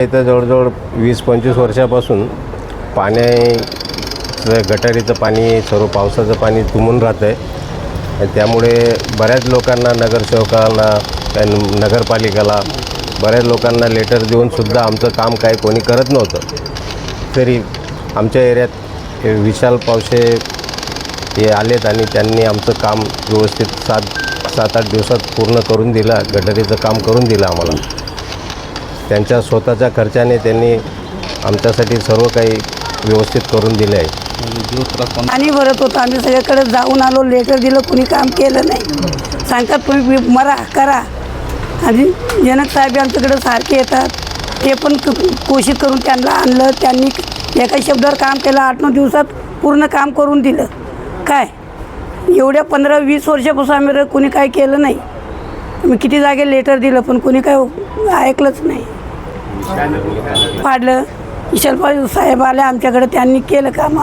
इथं जवळजवळ वीस पंचवीस वर्षापासून पाण्याचं गटारीचं पाणी सर्व पावसाचं पाणी तुंबून राहतं आहे त्यामुळे बऱ्याच लोकांना नगरसेवकांना नगरपालिकेला बऱ्याच लोकांना लेटर देऊनसुद्धा आमचं काम काय कोणी करत नव्हतं. तरी आमच्या एरियात विशाल पावसे हे आलेत आणि त्यांनी आमचं काम व्यवस्थित सात सात आठ दिवसात पूर्ण करून दिलं गटारीचं काम करून दिलं आम्हाला. त्यांच्या स्वतःच्या खर्चाने त्यांनी आमच्यासाठी सर्व काही व्यवस्थित करून दिले आहे. पाणी भरत होतं आम्ही सगळ्याकडे जाऊन आलो लेटर दिलं कोणी काम केलं नाही. सांगतात तुम्ही मरा करा. आणि जनक साहेब आमच्याकडे सारखे येतात. ते पण कोशिश करून त्यांना आणलं. त्यांनी एका शब्दावर काम केलं आठ नऊ दिवसात पूर्ण काम करून दिलं. काय? एवढ्या पंधरा वीस वर्षापासून आम्ही र- कोणी काय केलं नाही. आम्ही किती जागे लेटर दिलं पण कोणी काय ऐकलंच नाही. पाडलं. विशाल साहेब आले आमच्याकडे त्यांनी केलं काम.